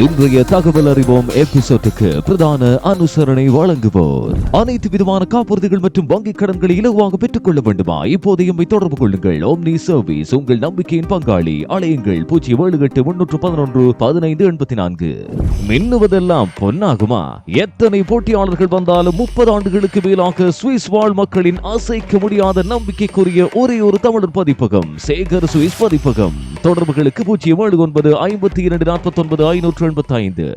இன்றைய தகவல் அறிவோம் எபிசோட்டுக்கு பிரதான அனுசரணை வழங்குவோர். அனைத்து விதமான காப்புறுதிகள் மற்றும் வங்கிக் கடன்களை இலவாக பெற்றுக் கொள்ள வேண்டுமா இப்போதையும் தொடர்பு கொள்ளுங்கள். ஓம்னி சர்வீஸ் உங்கள் நம்பிக்கையின் பங்காளி. அலையுங்கள். பூஜ்ஜியம் ஏழு எட்டு முன்னூற்று பதினொன்று பதினைந்து எண்பத்தி நான்கு. மின்னுவதெல்லாம் பொன்னாகுமா? எத்தனை போட்டியாளர்கள் வந்தாலும் முப்பது ஆண்டுகளுக்கு மேலாக சுவிஸ் வாழ் மக்களின் அசைக்க முடியாத நம்பிக்கைக்குரிய ஒரே ஒரு தமிழர் பதிப்பகம் சேகர் சுவிஸ் பதிப்பகம். தொடர்புகளுக்கு பூஜ்ஜியம் ஏழு ஒன்பது ஐம்பத்தி இரண்டு நாற்பத்தி ஒன்பது ஐநூற்று எண்பத்தி ஐந்து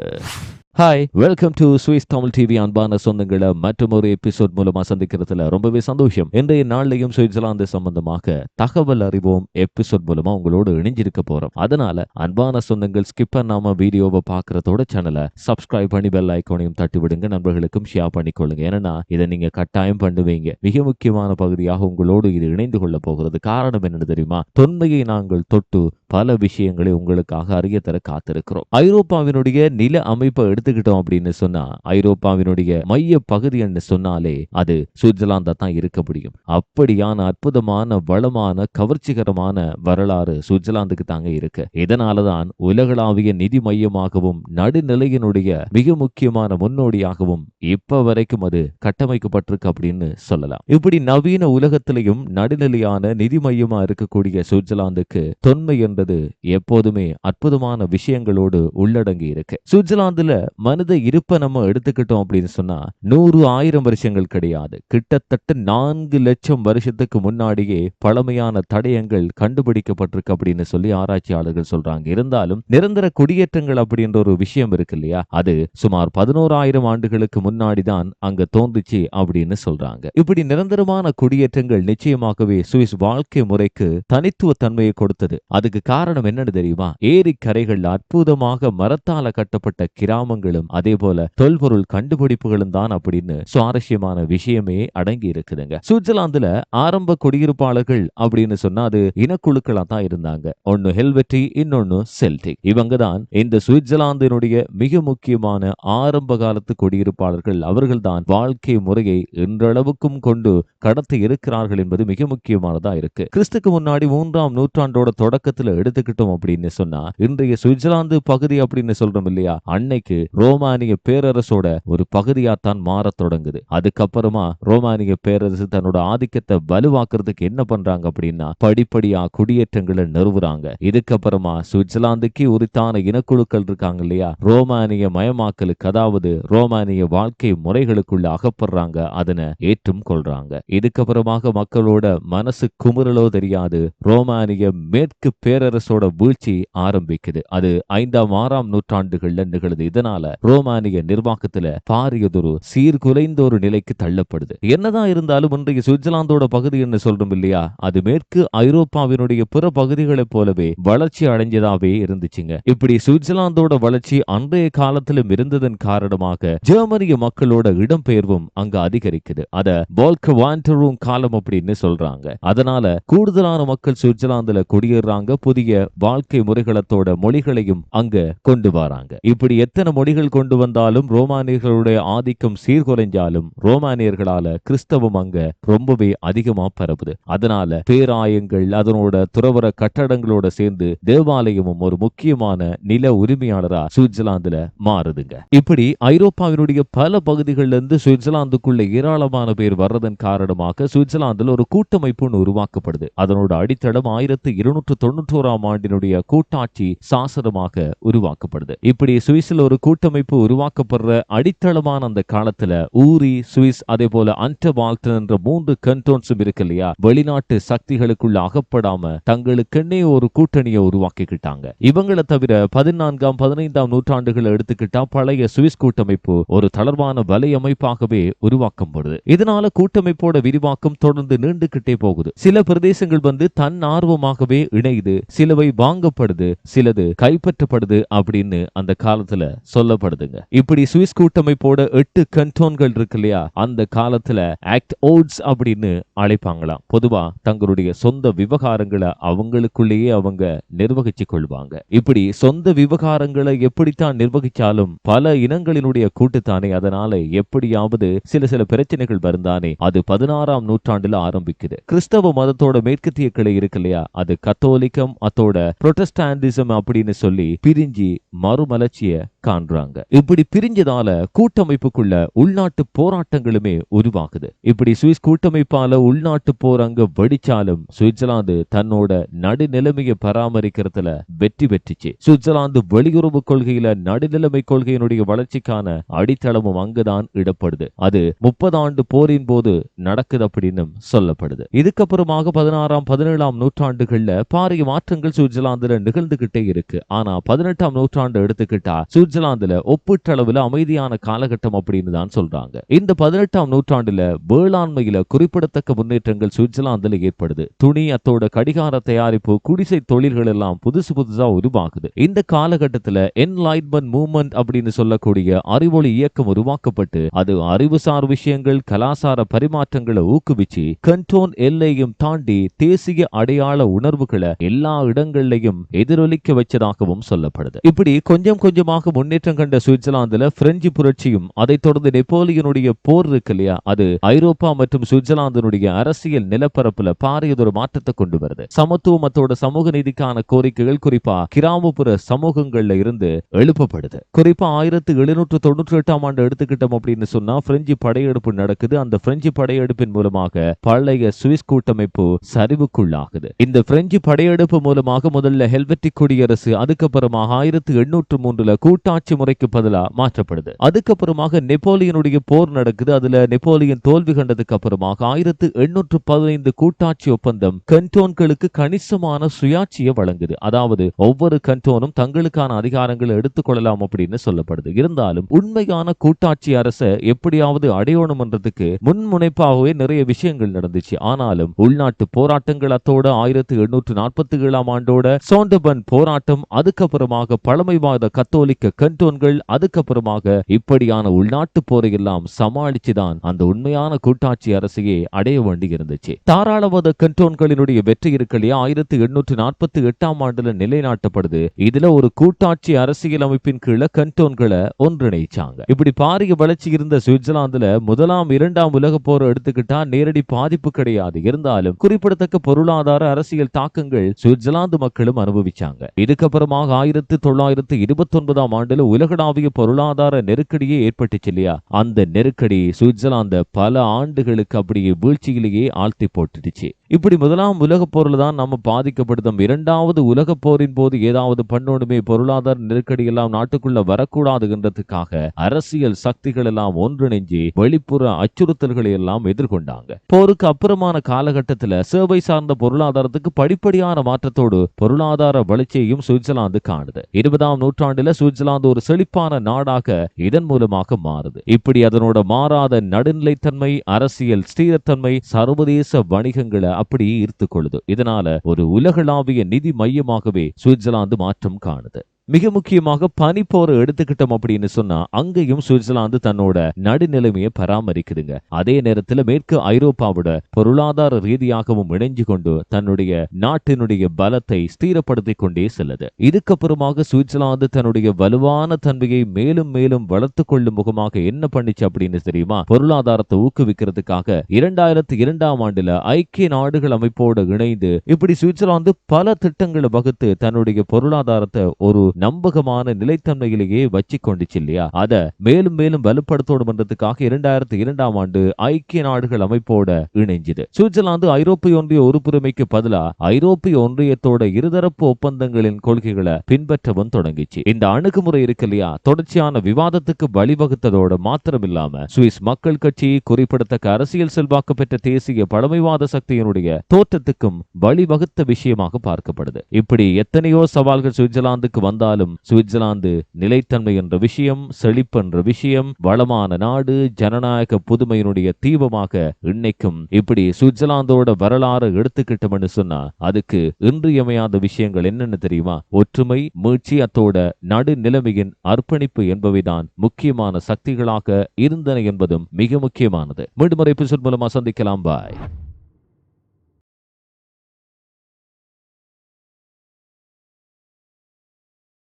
hi welcome to Swiss Tamil TV அன்பான சொந்தங்களை மற்றும் ஒரு எபிசோட் மூலமா சந்திக்கிறதுல ரொம்பவே சந்தோஷம். இன்றைய நாள்லையும் சுவிட்சர்லாந்து சம்பந்தமாக தகவல் அறிவோம் எபிசோட் மூலமா உங்களோடு இணைஞ்சிருக்க போறோம். அதனால அன்பான சொந்தங்கள் ஸ்கிப் பண்ணாம வீடியோவை பாக்குறதோட சேனலை சப்ஸ்கிரைப் பண்ணி பெல் ஐக்கோனையும் தட்டி விடுங்க. நண்பர்களுக்கும் ஷேர் பண்ணிக்கொள்ளுங்க ஏன்னா இதை நீங்க கட்டாயம் பண்ணுவீங்க. மிக முக்கியமான பகுதியாக உங்களோடு இது இணைந்து கொள்ள போகிறது. காரணம் என்னன்னு தெரியுமா? தொன்மையை நாங்கள் தொட்டு பல விஷயங்களை உங்களுக்காக அறிய தர காத்திருக்கிறோம். ஐரோப்பாவினுடைய நில அமைப்பை எடுத்துக்கிட்டோம் அப்படின்னு சொன்னா ஐரோப்பாவினுடைய மைய பகுதின்னு சொன்னாலே அது சுவிட்சர்லாந்தா தான் இருக்க முடியும். அப்படியான அற்புதமான வளமான கவர்ச்சிகரமான வரலாறு சுவிட்சர்லாந்துக்கு தாங்க இருக்கு. இதனாலதான் உலகளாவிய நிதி மையமாகவும் நடுநிலையினுடைய மிக முக்கியமான முன்னோடியாகவும் இப்ப வரைக்கும் அது கட்டமைக்கப்பட்டிருக்கு அப்படின்னு சொல்லலாம். இப்படி நவீன உலகத்திலையும் நடுநிலையான நிதி மையமா இருக்கக்கூடிய சுவிட்சர்லாந்துக்கு தொன்மை என்ற என்பது எப்போதுமே அற்புதமான விஷயங்களோடு உள்ளடங்கி இருக்கு. சுவிட்சர்லாந்துல மனித இருப்பை நம்ம எடுத்துக்கிட்டோம் அப்படின்னு சொன்னா நூறு ஆயிரம் வருஷங்கள் கிடையாது. கிட்டத்தட்ட நான்கு லட்சம் வருஷத்துக்கு முன்னாடியே பழமையான தடயங்கள் கண்டுபிடிக்கப்பட்டிருக்கு அப்படின்னு சொல்லி ஆராய்ச்சியாளர்கள் சொல்றாங்க. இருந்தாலும் நிரந்தர குடியேற்றங்கள் அப்படின்ற ஒரு விஷயம் இருக்கு இல்லையா? அது சுமார் பதினோராயிரம் ஆண்டுகளுக்கு முன்னாடி தான் அங்க தோன்றுச்சு அப்படின்னு சொல்றாங்க. இப்படி நிரந்தரமான குடியேற்றங்கள் நிச்சயமாகவே சுவிஸ் வாழ்க்கை முறைக்கு தனித்துவ தன்மையை கொடுத்தது. அதுக்கு காரணம் என்னன்னு தெரியுமா? ஏரிக்கரைகள் கரைகள் அற்புதமாக மரத்தால கட்டப்பட்ட கிராமங்களும் அதே போல தொல்பொருள் கண்டுபிடிப்புகளும் தான் அப்படின்னு சுவாரஸ்யமான விஷயமே அடங்கி இருக்குதுங்க. சுவிட்சர்லாந்துல ஆரம்ப குடியிருப்பாளர்கள் அப்படின்னு சொன்னா அது இனக்குழுக்களா தான் இருந்தாங்க. ஒன்னு ஹெல்வெட்டி இன்னொன்னு செல்டிக். இவங்க தான் இந்த சுவிட்சர்லாந்தினுடைய மிக முக்கியமான ஆரம்ப காலத்து குடியிருப்பாளர்கள். அவர்கள் தான் வாழ்க்கை முறையை இன்றளவுக்கும் கொண்டு கடத்தி இருக்கிறார்கள் என்பது மிக முக்கியமானதா இருக்கு. கிறிஸ்துக்கு முன்னாடி மூன்றாம் நூற்றாண்டோட தொடக்கத்துல எடுத்துக்கிட்டோம் அப்படின்னு சொன்னா இன்றைய சுவிட்சர்லாந்து பகுதி அப்படின்னு சொல்றோம் இல்லையா? அன்னைக்கு ரோமானிய பேரரசோட ஒரு பகுதியாத்தான் மாற தொடங்குது. அதுக்கப்புறமா ரோமானிய பேரரசு தன்னோட ஆதிக்கத்தை வலுவாக்குறதுக்கு என்ன பண்றாங்க அப்படின்னா படிப்படியா குடியேற்றங்களை நிறுவுறாங்க. இதுக்கப்புறமா சுவிட்சர்லாந்துக்கு உரித்தான இனக்குழுக்கள் இருக்காங்க இல்லையா? ரோமானிய மயமாக்கலுக்கு அதாவது ரோமானிய வாழ்க்கை முறைகளுக்குள்ள அகப்படுறாங்க அதனை ஏற்றும் கொள்றாங்க. இதுக்கப்புறமாக மக்களோட மனசு குமுறலோ தெரியாது. ரோமானிய மேற்கு பேரரசோட வீழ்ச்சி ஆரம்பிக்குது. அது ஐந்தாம் ஆறாம் நூற்றாண்டுகள்ல நிகழுது. இதனால ரோமானிய நிர்வாகத்துல பாரியதொரு சீர்குலைந்த ஒரு நிலைக்கு தள்ளப்படுது. என்னதான் இருந்தாலும் இன்றைய சுவிட்சர்லாந்தோட பகுதி என்ன சொல்றோம் இல்லையா? அது மேற்கு ஐரோப்பாவினுடைய பிற பகுதிகளைப் போலவே வளர்ச்சி அடைஞ்சதாவே இருந்துச்சுங்க. இப்படி சுவிட்சர்லாந்தோட வளர்ச்சி அன்றைய காலத்திலும் இருந்ததன் காரணமாக ஜெர்மனிய மக்களோட இடம்பெயர்வும் அங்க அதிகரிக்குது. அத போல்க வாண்டரும் காலம் அப்படின்னு சொல்றாங்க. அதனால கூடுதலான மக்கள் சுவிட்சர்லாந்துல குடியேறாங்க. புதிய வாழ்க்கை முறைகளத்தோட மொழிகளையும் அங்க கொண்டு வராங்க. இப்படி எத்தனை மொழிகள் கொண்டு வந்தாலும் ரோமானியர்களுடைய ஆதிக்கம் சீர்குலைஞ்சாலும் ரோமானியர்களால கிறிஸ்தவம் அங்க ரொம்பவே அதிகமா பரவுது. அதனால பேராயங்கள் அதனோட துறவர கட்டடங்களோட சேர்ந்து தேவாலயமும் ஒரு முக்கியமான நில உரிமையாளரா சுவிட்சர்லாந்துல மாறுதுங்க. இப்படி ஐரோப்பாவினுடைய பல பகுதிகளிலிருந்து இருந்து சுவிட்சர்லாந்துக்குள்ள ஏராளமான பேர் வர்றதன் காரணமாக சுவிட்சர்லாந்துல ஒரு கூட்டமைப்பு ஒன்று உருவாக்கப்படுது. அதனோட அடித்தளம் ஆயிரத்தி இருநூற்று பதினோராம் ஆண்டினுடைய கூட்டாட்சி சாசனமாக உருவாக்கப்படுது. இப்படி சுவிஸ்ல ஒரு கூட்டமைப்பு உருவாக்கப்படுற அடித்தளமான அந்த காலத்துல ஊரி சுவிஸ் அதே போல அன்டவால்டன் என்ற மூன்று கண்டோன்ஸும் இருக்கு இல்லையா? வெளிநாட்டு சக்திகளுக்குள்ள அகப்படாம தங்களுக்கென்னே ஒரு கூட்டணியை உருவாக்கிக்கிட்டாங்க. இவங்களை தவிர பதினான்காம் பதினைந்தாம் நூற்றாண்டுகளை எடுத்துக்கிட்டா பழைய சுவிஸ் கூட்டமைப்பு ஒரு தளர்வான வலையமைப்பாகவே உருவாக்கப்படுது. இதனால கூட்டமைப்போட விரிவாக்கம் தொடர்ந்து நீண்டுகிட்டே போகுது. சில பிரதேசங்கள் வந்து தன் ஆர்வமாகவே இணையுது சிலவை வாங்கப்படுது சிலது கைப்பற்றப்படுது அப்படின்னு அந்த காலத்துல சொல்லப்படுதுங்க. இப்படி சுவிஸ் கூட்டமைப்போட எட்டு கண்டோன்கள் இருக்கு இல்லையா? அந்த காலத்துல ஆக்ட் ஓட்ஸ் அப்படின்னு அழைப்பாங்களாம். பொதுவா தங்களுடைய சொந்த விவகாரங்களை அவங்களுக்குள்ளேயே அவங்க நிர்வகிச்சு கொள்வாங்க. இப்படி சொந்த விவகாரங்களை எப்படித்தான் நிர்வகிச்சாலும் பல இனங்களினுடைய கூட்டுத்தானே அதனால எப்படியாவது சில சில பிரச்சனைகள் வருந்தானே அது பதினாறாம் நூற்றாண்டுல ஆரம்பிக்குது. கிறிஸ்தவ மதத்தோட மேற்கத்திய கிளை இருக்கு இல்லையா? அது கத்தோலிக்கம் அதோட புரொட்டஸ்டாண்டிசம் அப்படின்னு சொல்லி பிரிஞ்சு மறுமலர்ச்சியை காண்றாங்க. இப்படி பிரிஞ்சதால கூட்டமைப்புக்குள்ள உள்நாட்டு போராட்டங்களுமே உருவாகுது. இப்படி சுவிஸ் கூட்டமைப்பால உள்நாட்டு போர் அங்க வெடிச்சாலும் சுவிட்சர்லாந்து தன்னோட நடுநிலைமையை பராமரிக்கிறதுல வெற்றி பெற்றுச்சு. சுவிட்சர்லாந்து வெளியுறவு கொள்கையில நடுநிலைமை கொள்கையினுடைய வளர்ச்சிக்கான அடித்தளமும் அங்குதான் இடப்படுது. அது முப்பது ஆண்டு போரின் போது நடக்குது அப்படின்னு சொல்லப்படுது. இதுக்கப்புறமாக பதினாறாம் பதினேழாம் நூற்றாண்டுகள்ல பாரிய மாற்றங்கள் சுவிட்சர்லாந்துல நிகழ்ந்துகிட்டே இருக்கு. ஆனா பதினெட்டாம் நூற்றாண்டு எடுத்துக்கிட்டா சுவிட்சர்லாந்துல ஒப்பீட்டளவுல அமைதியான காலகட்டம் அப்படின்னு தான் சொல்றாங்க. இந்த பதினெட்டாம் நூற்றாண்டுல வேளாண்மையில குறிப்பிடத்தக்க முன்னேற்றங்கள் சுவிட்சர்லாந்துல ஏற்படுது. துணி அத்தோட கடிகார தயாரிப்பு குடிசை தொழில்கள் எல்லாம் புதுசு புதுசா உருவாகுது. இந்த காலகட்டத்துல என்லைட்மெண்ட் மூவ்மெண்ட் அப்படின்னு சொல்லக்கூடிய அறிவொளி இயக்கம் உருவாக்கப்பட்டு அது அறிவுசார் விஷயங்கள் கலாசார பரிமாற்றங்களை ஊக்குவிச்சு கண்டோன் எல்லையும் தாண்டி தேசிய அடையாள உணர்வுகளை எல்லா இடங்கள்லையும் எதிரொலிக்க வச்சதாகவும் சொல்லப்படுது. இப்படி கொஞ்சம் கொஞ்சமாக முன்னேற்றம் கண்ட சுவிட்சர்லாந்துல பிரெஞ்சு புரட்சியும் அதைத் தொடர்ந்து நெப்போலியனுடைய போர் இருக்கு இல்லையா? அது ஐரோப்பா மற்றும் சுவிட்சர்லாந்தினுடைய அரசியல் நிலப்பரப்புல பாரியதொரு மாற்றத்தை கொண்டு வருது. சமத்துவமத்தோட சமூக நீதிக்கான கோரிக்கைகள் குறிப்பா கிராமப்புற சமூகங்கள்ல இருந்து எழுப்பப்படுது. குறிப்பா ஆயிரத்தி எழுநூற்று தொண்ணூற்றி எட்டாம் ஆண்டு எடுத்துக்கிட்டோம் அப்படின்னு சொன்னா பிரெஞ்சு படையெடுப்பு நடக்குது. அந்த பிரெஞ்சு படையெடுப்பின் மூலமாக பழைய சுவிஸ் கூட்டமைப்பு சரிவுக்குள்ளாகுது. இந்த பிரெஞ்சு படையெடுப்பு மூலமாக முதல்ல ஹெல்வெட்டிக் குடியரசு அதுக்கப்புறமாக ஆயிரத்தி எண்ணூற்று மூன்றுல கூட்டாட்சி முறைக்கு பதிலாக மாற்றப்படுது. அதுக்கப்புறமாக நெப்போலியனுடைய போர் நடக்குது. அதுல நெப்போலியன் தோல்வி கண்டதுக்கு அப்புறமாக ஆயிரத்து எண்ணூற்று பதினைந்து கூட்டாட்சி ஒப்பந்தம் கண்டோன்களுக்கு கணிசமான சுயாட்சியை வழங்குது. அதாவது ஒவ்வொரு கண்டோனும் தங்களுக்கான அதிகாரங்களை எடுத்துக்கொள்ளலாம் அப்படின்னு சொல்லப்படுது. இருந்தாலும் உண்மையான கூட்டாட்சி அரசை எப்படியாவது அடையணும்ன்றதுக்கு முன்முனைப்பாகவே நிறைய விஷயங்கள் நடந்துச்சு. ஆனாலும் உள்நாட்டு போராட்டங்கள் அத்தோட ஆயிரத்தி எண்ணூற்று நாற்பத்தி ஏழாம் ஆண்டோட சோண்டபன் போராட்டம் அதுக்கப்புறமாக பழமைவாத கத்தோலிக்க கண்டோன்கள் அதுக்கப்புறமாக இப்படியான உள்நாட்டு போரை எல்லாம் சமாளிச்சுதான் அந்த உண்மையான கூட்டாட்சி அரசையே அடைய வேண்டி இருந்துச்சு தாராளவாத கண்டோன்களினுடைய வெற்றி இருக்கலையா ஆயிரத்தி எண்ணூற்று நாற்பத்தி எட்டாம் ஆண்டுல நிலைநாட்டப்படுது. இதுல ஒரு கூட்டாட்சி அரசியல் அமைப்பின் கீழே கண்டோன்களை ஒன்றிணைச்சாங்க. இப்படி பாரிய வளர்ச்சி இருந்த சுவிட்சர்லாந்துல முதலாம் இரண்டாம் உலக போர் எடுத்துக்கிட்டா நேரடி பாதிப்பு கிடையாது. இருந்தாலும் குறிப்பிடத்தக்க பொருளாதார அரசியல் தாக்கங்கள் சுவிட்சர்லாந்து மக்களும் அனுபவிச்சாங்க. இதுக்கப்புறமாக ஆயிரத்தி தொள்ளாயிரத்தி இருபத்தி ஒன்பதாம் ஆண்டுல உலகளாவிய பொருளாதார நெருக்கடியே ஏற்பட்டுச்சு இல்லையா? அந்த நெருக்கடி சுவிட்சர்லாந்து பல ஆண்டுகளுக்கு அப்படியே வீழ்ச்சியிலேயே ஆழ்த்தி போட்டுடுச்சு. இப்படி முதலாம் உலகப் போரில் தான் நம்ம பாதிக்கப்படுத்தோம். இரண்டாவது உலகப் போரின் போது ஏதாவது பண்ணணுமே பொருளாதார நெருக்கடி எல்லாம் நாட்டுக்குள்ள வரக்கூடாதுன்றதுக்காக அரசியல் சக்திகள் எல்லாம் ஒன்றிணைஞ்சு வெளிப்புற அச்சுறுத்தல்களை எல்லாம் எதிர்கொண்டாங்க. போருக்கு அப்புறமான காலகட்டத்துல சேவை சார்ந்த பொருளாதாரத்துக்கு படிப்படியான மாற்றத்தோடு பொருளாதார வளர்ச்சியையும் சுவிட்சர்லாந்து காணுது. இருபதாம் நூற்றாண்டுல சுவிட்சர்லாந்து ஒரு செழிப்பான நாடாக இதன் மூலமாக மாறுது. இப்படி அதனோட மாறாத நடுநிலைத்தன்மை அரசியல் ஸ்திரத்தன்மை சர்வதேச வணிகங்களை அப்படியே ஈர்த்து கொள்ளுது இதனால ஒரு உலகளாவிய நிதி மையமாகவே சுவிட்சர்லாந்து மாற்றம் காணுது. மிக முக்கியமாக பனிப்போரை எடுத்துக்கிட்டோம் அப்படின்னு சொன்னா அங்கேயும் சுவிட்சர்லாந்து தன்னோட நடுநிலைமையை பராமரிக்குதுங்க. அதே நேரத்துல மேற்கு ஐரோப்பாவோட பொருளாதார ரீதியாகவும் இணைஞ்சு கொண்டு தன்னுடைய நாட்டினுடைய பலத்தை ஸ்திரப்படுத்திக் கொண்டே செல்லுது. இதுக்கப்புறமாக சுவிட்சர்லாந்து தன்னுடைய வலுவான தன்மையை மேலும் மேலும் வளர்த்து கொள்ளும் முகமாக என்ன பண்ணிச்சு அப்படின்னு தெரியுமா? பொருளாதாரத்தை ஊக்குவிக்கிறதுக்காக இரண்டாயிரத்தி இரண்டாம் ஆண்டுல ஐக்கிய நாடுகள் அமைப்போடு இணைந்து இப்படி சுவிட்சர்லாந்து பல திட்டங்களை வகுத்து தன்னுடைய பொருளாதாரத்தை ஒரு நம்பகமான நிலைத்தன்மையிலேயே வச்சு கொண்டுச்சு இல்லையா? அதை மேலும் மேலும் வலுப்படுத்தணும்ன்றதுக்காக இரண்டாயிரத்தி இரண்டாம் ஆண்டு ஐக்கிய நாடுகள் அமைப்போட இணைஞ்சது. சுவிட்சர்லாந்து ஐரோப்பிய ஒன்றிய உறுப்புரிமைக்கு பதிலா ஐரோப்பிய ஒன்றியத்தோட இருதரப்பு ஒப்பந்தங்களின் கொள்கைகளை பின்பற்றவும் தொடங்கிச்சு. இந்த அணுகுமுறை இருக்கு இல்லையா? தொடர்ச்சியான விவாதத்துக்கு வழிவகுத்ததோட மாத்திரமில்லாம சுவிஸ் மக்கள் கட்சி குறிப்பிடத்தக்க அரசியல் செல்வாக்கு பெற்ற தேசிய பழமைவாத சக்தியினுடைய தோற்றத்துக்கும் வழிவகுத்த விஷயமாக பார்க்கப்படுது. இப்படி எத்தனையோ சவால்கள் சுவிட்சர்லாந்துக்கு வந்த இருந்தாலும் சுவிட்சர்லாந்து நிலைத்தன்மை என்ற விஷயம் செழிப்பு என்ற விஷயம் வளமான நாடு ஜனநாயக புதுமையினுடைய தீபமாக இன்னைக்கும் இப்படி சுவிட்சர்லாந்தோட வரலாறு எடுத்துக்கிட்டோம்னு சொன்னா அதுக்கு இன்றியமையாத விஷயங்கள் என்னென்ன தெரியுமா? ஒற்றுமை மீழ்ச்சி அத்தோட நடுநிலைமையின் அர்ப்பணிப்பு என்பவைதான் முக்கியமான சக்திகளாக இருந்தன என்பதும் மிக முக்கியமானது. மீண்டும் ஒரு எபிசோட் மூலமா சந்திக்கலாம். பாய்.